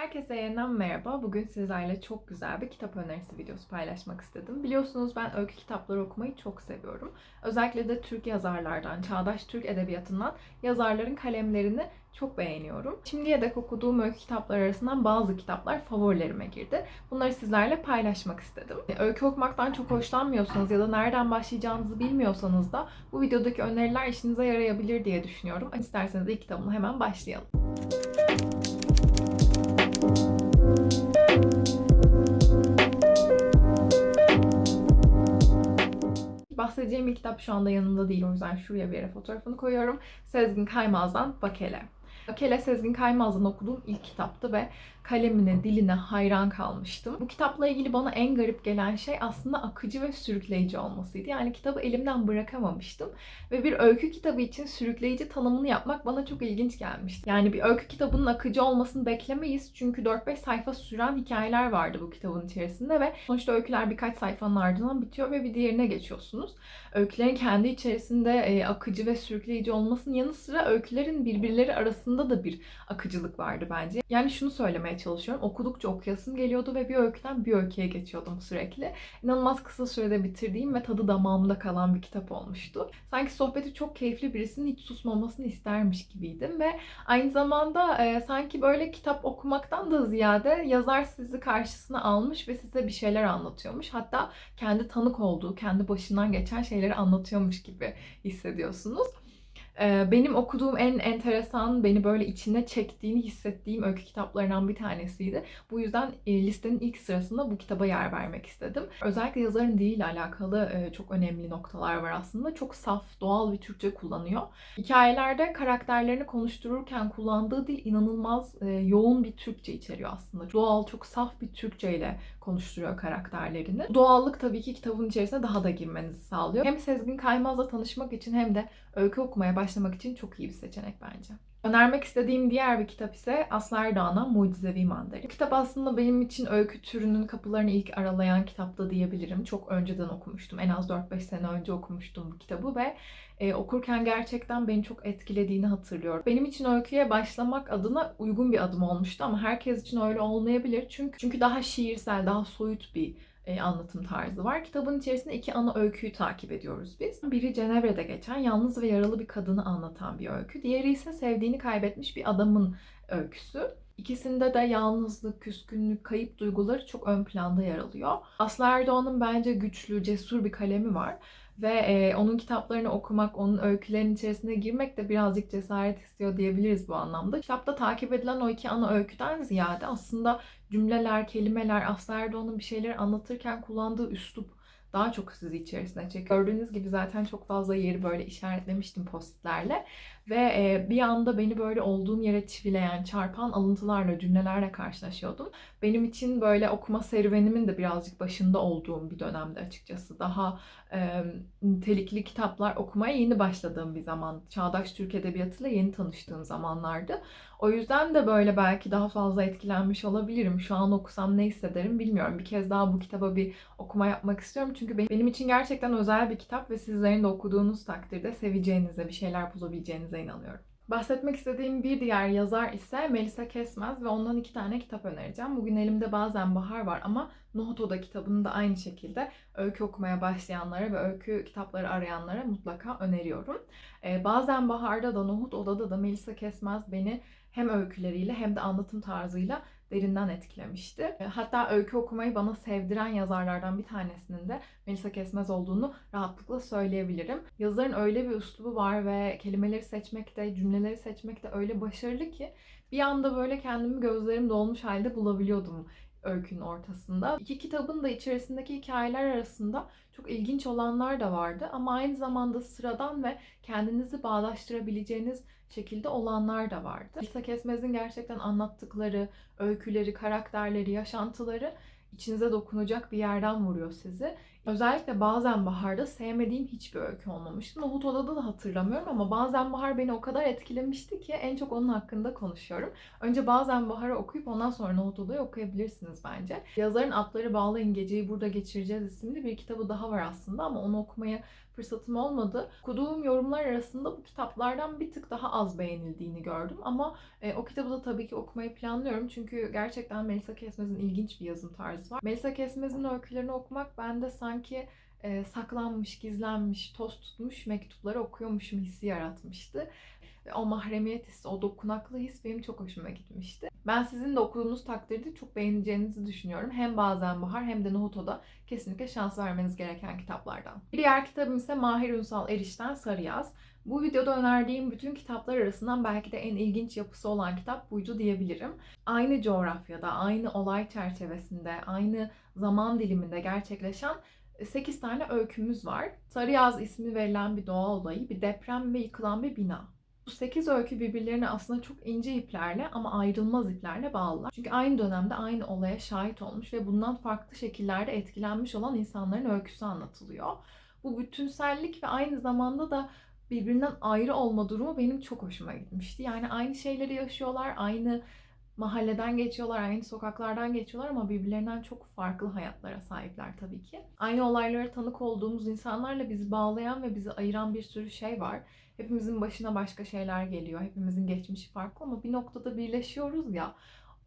Herkese yeniden merhaba. Bugün sizlerle çok güzel bir kitap önerisi videosu paylaşmak istedim. Biliyorsunuz ben öykü kitapları okumayı çok seviyorum. Özellikle de Türk yazarlardan, çağdaş Türk edebiyatından yazarların kalemlerini çok beğeniyorum. Şimdiye dek okuduğum öykü kitapları arasından bazı kitaplar favorilerime girdi. Bunları sizlerle paylaşmak istedim. Öykü okumaktan çok hoşlanmıyorsanız ya da nereden başlayacağınızı bilmiyorsanız da bu videodaki öneriler işinize yarayabilir diye düşünüyorum. İsterseniz ilk kitabımla hemen başlayalım. Bahsedeceğim ilk kitap şu anda yanımda değil o yüzden şuraya bir yere fotoğrafını koyuyorum. Sezgin Kaymaz'dan Bakele. Bakele Sezgin Kaymaz'dan okuduğum ilk kitaptı ve kalemine, diline hayran kalmıştım. Bu kitapla ilgili bana en garip gelen şey aslında akıcı ve sürükleyici olmasıydı. Yani kitabı elimden bırakamamıştım. Ve bir öykü kitabı için sürükleyici tanımını yapmak bana çok ilginç gelmişti. Yani bir öykü kitabının akıcı olmasını beklemeyiz. Çünkü 4-5 sayfa süren hikayeler vardı bu kitabın içerisinde ve sonuçta öyküler birkaç sayfanın ardından bitiyor ve bir diğerine geçiyorsunuz. Öykülerin kendi içerisinde e, akıcı ve sürükleyici olmasının yanı sıra öykülerin birbirleri arasında da bir akıcılık vardı bence. Yani şunu söylemeye çalışıyorum. Okudukça okuyasım geliyordu ve bir öyküden bir öyküye geçiyordum sürekli. İnanılmaz kısa sürede bitirdiğim ve tadı damağımda kalan bir kitap olmuştu. Sanki sohbeti çok keyifli birisinin hiç susmamasını istermiş gibiydim ve aynı zamanda e, sanki böyle kitap okumaktan da ziyade yazar sizi karşısına almış ve size bir şeyler anlatıyormuş. Hatta kendi tanık olduğu, kendi başından geçen şeyleri anlatıyormuş gibi hissediyorsunuz. Ee, Benim okuduğum en enteresan, beni böyle içine çektiğini hissettiğim öykü kitaplarından bir tanesiydi. Bu yüzden e, listenin ilk sırasında bu kitaba yer vermek istedim. Özellikle yazarın diliyle alakalı e, çok önemli noktalar var aslında. Çok saf, doğal bir Türkçe kullanıyor. Hikayelerde karakterlerini konuştururken kullandığı dil inanılmaz e, yoğun bir Türkçe içeriyor aslında. Doğal, çok saf bir Türkçe ile konuşturuyor karakterlerini. Doğallık tabii ki kitabın içerisine daha da girmenizi sağlıyor. Hem Sezgin Kaymaz'la tanışmak için hem de öykü okumaya başlamak için çok iyi bir seçenek bence. Önermek istediğim diğer bir kitap ise Aslı Erdoğan'ın Mucizevi Mandalina. Bu kitap aslında benim için öykü türünün kapılarını ilk aralayan kitapta diyebilirim. Çok önceden okumuştum. En az 4-5 sene önce okumuştum bu kitabı ve e, okurken gerçekten beni çok etkilediğini hatırlıyorum. Benim için öyküye başlamak adına uygun bir adım olmuştu ama herkes için öyle olmayabilir. Çünkü çünkü daha şiirsel, daha soyut bir e, anlatım tarzı var. Kitabın içerisinde iki ana öyküyü takip ediyoruz biz. Biri Cenevre'de geçen yalnız ve yaralı bir kadını anlatan bir öykü. Diğeri ise sevdiğini kaybetmiş bir adamın öyküsü. İkisinde de yalnızlık, küskünlük, kayıp duyguları çok ön planda yer alıyor. Aslı Erdoğan'ın bence güçlü, cesur bir kalemi var. Ve e, onun kitaplarını okumak, onun öykülerinin içerisine girmek de birazcık cesaret istiyor diyebiliriz bu anlamda. Kitapta takip edilen o iki ana öyküden ziyade aslında cümleler, kelimeler, Aslı Erdoğan'ın bir şeyleri anlatırken kullandığı üslup daha çok sizi içerisine çekiyor. Gördüğünüz gibi zaten çok fazla yeri böyle işaretlemiştim postitlerle. Ve e, bir anda beni böyle olduğum yere çivileyen, çarpan alıntılarla, cümlelerle karşılaşıyordum. Benim için böyle okuma serüvenimin de birazcık başında olduğum bir dönemde açıkçası. Daha e, nitelikli kitaplar okumaya yeni başladığım bir zaman. Çağdaş Türk Edebiyatı'yla yeni tanıştığım zamanlardı. O yüzden de böyle belki daha fazla etkilenmiş olabilirim. Şu an okusam ne hissederim bilmiyorum. Bir kez daha bu kitaba bir okuma yapmak istiyorum. Çünkü benim için gerçekten özel bir kitap ve sizlerin de okuduğunuz takdirde seveceğinize, bir şeyler bulabileceğinize inanıyorum. Bahsetmek istediğim bir diğer yazar ise Melisa Kesmez ve ondan iki tane kitap önereceğim. Bugün elimde bazen Bahar var ama Nohuto'da kitabını da aynı şekilde öykü okumaya başlayanlara ve öykü kitapları arayanlara mutlaka öneriyorum. Ee, bazen Bahar'da da Nohut Oda'da da Melisa Kesmez beni hem öyküleriyle hem de anlatım tarzıyla derinden etkilemişti. E, Hatta öykü okumayı bana sevdiren yazarlardan bir tanesinin de Melisa Kesmez olduğunu rahatlıkla söyleyebilirim. Yazarın öyle bir üslubu var ve kelimeleri seçmekte, cümleleri seçmekte öyle başarılı ki bir anda böyle kendimi gözlerim dolmuş halde bulabiliyordum öykünün ortasında. İki kitabın da içerisindeki hikayeler arasında çok ilginç olanlar da vardı ama aynı zamanda sıradan ve kendinizi bağdaştırabileceğiniz şekilde olanlar da vardı. Lisa Kesmez'in gerçekten anlattıkları, öyküleri, karakterleri, yaşantıları içinize dokunacak bir yerden vuruyor sizi. Özellikle bazen baharda sevmediğim hiçbir öykü olmamıştı. Nohut Oda'da da hatırlamıyorum ama bazen bahar beni o kadar etkilemişti ki en çok onun hakkında konuşuyorum. Önce bazen baharı okuyup ondan sonra Nohut Oda'yı okuyabilirsiniz bence. Yazarın Atları Bağlayın Geceyi Burada Geçireceğiz isimli bir kitabı daha var aslında ama onu okumaya fırsatım olmadı. Okuduğum yorumlar arasında bu kitaplardan bir tık daha az beğenildiğini gördüm ama e, o kitabı da tabii ki okumayı planlıyorum çünkü gerçekten Melisa Kesmez'in ilginç bir yazım tarzı var. Melisa Kesmez'in öykülerini okumak bende sanki e, saklanmış, gizlenmiş, toz tutmuş mektupları okuyormuşum hissi yaratmıştı. O mahremiyet hissi, o dokunaklı his benim çok hoşuma gitmişti. Ben sizin de okuduğunuz takdirde çok beğeneceğinizi düşünüyorum. Hem Bazen Bahar hem de Nohuto'da kesinlikle şans vermeniz gereken kitaplardan. Bir diğer kitabım ise Mahir Ünsal Eriş'ten Sarı Yaz. Bu videoda önerdiğim bütün kitaplar arasından belki de en ilginç yapısı olan kitap buydu diyebilirim. Aynı coğrafyada, aynı olay çerçevesinde, aynı zaman diliminde gerçekleşen 8 tane öykümüz var. Sarı Yaz ismi verilen bir doğa olayı, bir deprem ve yıkılan bir bina. Bu 8 öykü birbirlerine aslında çok ince iplerle ama ayrılmaz iplerle bağlılar. Çünkü aynı dönemde aynı olaya şahit olmuş ve bundan farklı şekillerde etkilenmiş olan insanların öyküsü anlatılıyor. Bu bütünsellik ve aynı zamanda da birbirinden ayrı olma durumu benim çok hoşuma gitmişti. Yani aynı şeyleri yaşıyorlar, aynı mahalleden geçiyorlar, aynı sokaklardan geçiyorlar ama birbirlerinden çok farklı hayatlara sahipler tabii ki. Aynı olaylara tanık olduğumuz insanlarla bizi bağlayan ve bizi ayıran bir sürü şey var. Hepimizin başına başka şeyler geliyor. Hepimizin geçmişi farklı ama bir noktada birleşiyoruz ya.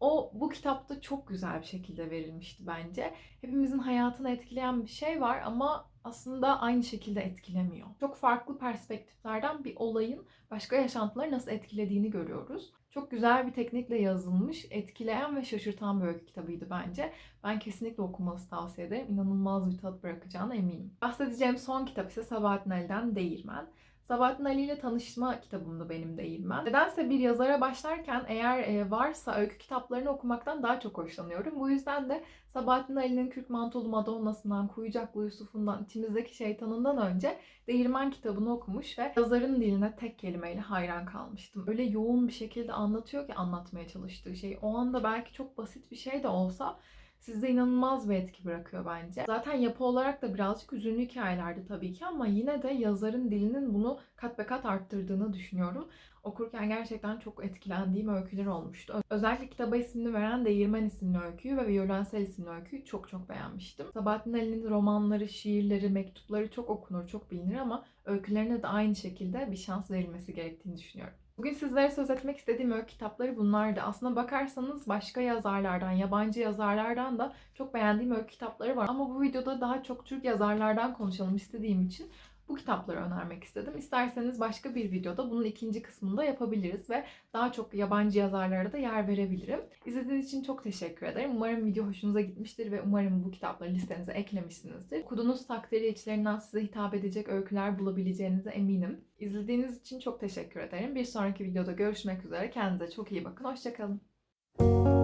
O bu kitapta çok güzel bir şekilde verilmişti bence. Hepimizin hayatını etkileyen bir şey var ama aslında aynı şekilde etkilemiyor. Çok farklı perspektiflerden bir olayın başka yaşantıları nasıl etkilediğini görüyoruz. Çok güzel bir teknikle yazılmış, etkileyen ve şaşırtan bir öykü kitabıydı bence. Ben kesinlikle okumanızı tavsiye ederim. İnanılmaz bir tat bırakacağına eminim. Bahsedeceğim son kitap ise Sabahattin Ali'den Değirmen. Sabahattin Ali ile tanışma kitabımdı benim Değirmen. Nedense bir yazara başlarken eğer e, varsa öykü kitaplarını okumaktan daha çok hoşlanıyorum. Bu yüzden de Sabahattin Ali'nin Kürk Mantolu Madonna'sından, Kuyucaklı Yusuf'undan, içimizdeki şeytanından önce Değirmen kitabını okumuş ve yazarın diline tek kelimeyle hayran kalmıştım. Öyle yoğun bir şekilde anlatıyor ki anlatmaya çalıştığı şey. O anda belki çok basit bir şey de olsa sizde inanılmaz bir etki bırakıyor bence. Zaten yapı olarak da birazcık üzünlü hikayelerdi tabii ki ama yine de yazarın dilinin bunu kat be kat arttırdığını düşünüyorum. Okurken gerçekten çok etkilendiğim öyküler olmuştu. Özellikle kitaba ismini veren Değirmen isimli öyküyü ve Violensel isimli öyküyü çok çok beğenmiştim. Sabahattin Ali'nin romanları, şiirleri, mektupları çok okunur, çok bilinir ama öykülerine de aynı şekilde bir şans verilmesi gerektiğini düşünüyorum. Bugün sizlere söz etmek istediğim öykü kitapları bunlardı. Aslına bakarsanız başka yazarlardan, yabancı yazarlardan da çok beğendiğim öykü kitapları var. Ama bu videoda daha çok Türk yazarlardan konuşalım istediğim için bu kitapları önermek istedim. İsterseniz başka bir videoda bunun ikinci kısmında yapabiliriz ve daha çok yabancı yazarlara da yer verebilirim. İzlediğiniz için çok teşekkür ederim. Umarım video hoşunuza gitmiştir ve umarım bu kitapları listenize eklemişsinizdir. Okuduğunuz takdirde içlerinden size hitap edecek öyküler bulabileceğinize eminim. İzlediğiniz için çok teşekkür ederim. Bir sonraki videoda görüşmek üzere. Kendinize çok iyi bakın. Hoşçakalın.